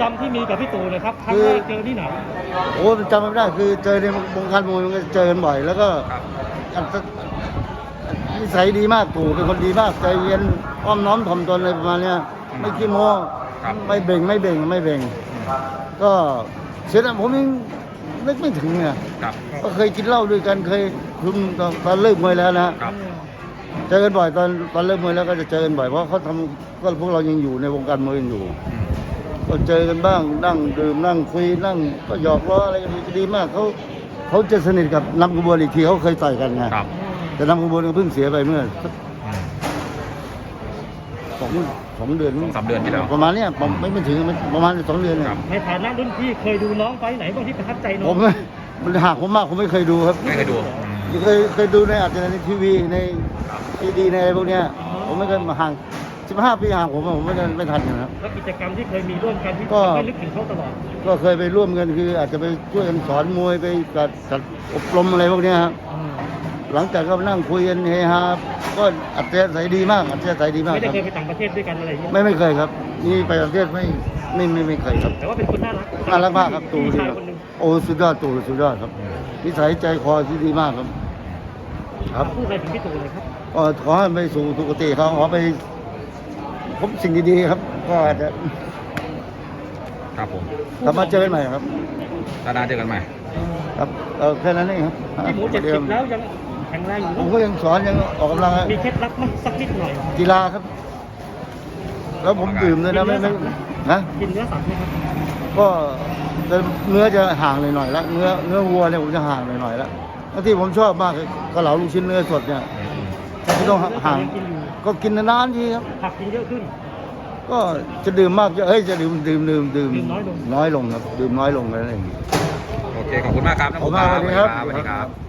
จำที่มีกับพี่ตู่เลยครับครั้งแรกเจอที่ไหนโอ้จำไม่ได้คือเจอในวงการมวยมันก็เจอกันบ่อย แล้วก็ครับอันตนิสัยดีมากตู่เป็นคนดีมากใจเย็นอ้อมน้อมถ่อมตนอะไรประมาณเนี้ยไม่ขี้โม้ครับไม่เบ่งไม่เบ่งไม่เบ่ง ก็เสียดายผมยังนึกไม่ถึงไงครับก็เคยกินเหล้าด้วยกันเคยคุมตอนตอนเลิกมวยแล้วนะครับเจอกันบ่อยตอนตอนเลิกมวยแล้วก็จะเจอกันบ่อยเพราะเขาทำก็พวกเรายังอยู่ในวงการมวยกันอยู่อืม ก็เจอกันบ้างนั่งดื่มนั่งคุยนั่งก็หยอกล้ออะไรกันดีมากเขาเขาจะสนิทกับนำกระบวนอีกทีเขาเคยต่อยกันไงครับ แต่นำกระบวนก็เพิ่งเสียไปเมื่อสักอืมสองสองเดือนสองสามเดือนที่แล้ว ประมาณเนี้ยผมไม่ไม่ถึงประมาณสองเดือนเนี่ยครับ ในฐานะรุ่นพี่เคยดูน้องไฟท์ไหนบ้างที่ประทับใจน้ผองม มันห่างผมมากผมไม่เคยดูครับ ไม่เคยดูอืมเคยเคยดูในอาจจะในทีวีในซีดีในอะไรพวกเนี้ยผมไม่เคยมาห่าง 15ปีห่างผมอะผมไม่ได้ไม่ทันอยู่นะครับ แล้วกิจกรรมที่เคยมีร่วมกันที่ก็ทำให้นึกถึงเขาตลอดก็เคยไปร่วมกันคือ อาจจะไปช่วยกันสอนมวยไปจัดจัดอบรมอะไรพวกเนี้ยครับอืมหลังจากก็นั่งคุยกันเฮฮาก็อัธยาศัยดีมากอัธยาศัยดีมากไม่คได้รับเคยไปต่างประเทศด้วยกันอะไรอย่างเงี้ยไม่ไม่เคยครับนี่ไปประเทศไม่ไม่ไม่ไม่เคยครับแต่ว่าเป็นคนน่ารักน่ารักมากครับตู่พี่ดีชายครับคนหนึ่งโอ้สุดยอดตู่สุดยอดครับนิสัยใจคอที่ดีมากครับ ครับ พูดอะไรถึงพี่ตู่เลยครับ ก็ขอให้ไปสู่สุคติเขาขอไป พบสิ่งดีๆครับ ก็อาจจะครับผมกลับมาเจอกันใหม่ครับ ตาดาเจอกันใหม่ ครับเออแค่นั้นเองครับพี่หมูเจ็ดสิบแล้วยังแข็งแรงอยู่ผมนะก็ยังสอนยังออกกำลังมีเคล็ดลับไหมสักนิดหน่อยกีฬาครับ แล้วผมดื่มด้วยนะไม่ไม่นะกินเนื้อสัตว์ไหมครับก็จะเนื้อจะห่างหน่อยๆแล้วเนื้อเนื้อวัวเนี่ยผมจะห่างหน่อยๆแล้วแล้วที่ผมชอบมากคือกระเหลาลูกชิ้นเนื้อสดเนี่ยที่ต้องห่างเนื้อสัตว์ยัง กินอยู่ก็กินนานๆทีครับ ผักกินเยอะขึ้น ก็จะดื่มมากเยอะเฮ้ยจะดื่มดื่มดื่มดื่มดื่มน้อยลง น้อยลงครับ ดื่มน้อยลงอะไรอย่างเงี้ย โอเค ขอบคุณมากครับน้องขอบหคุมูณคมากรับสวัสดีครับ สวัสดีครับ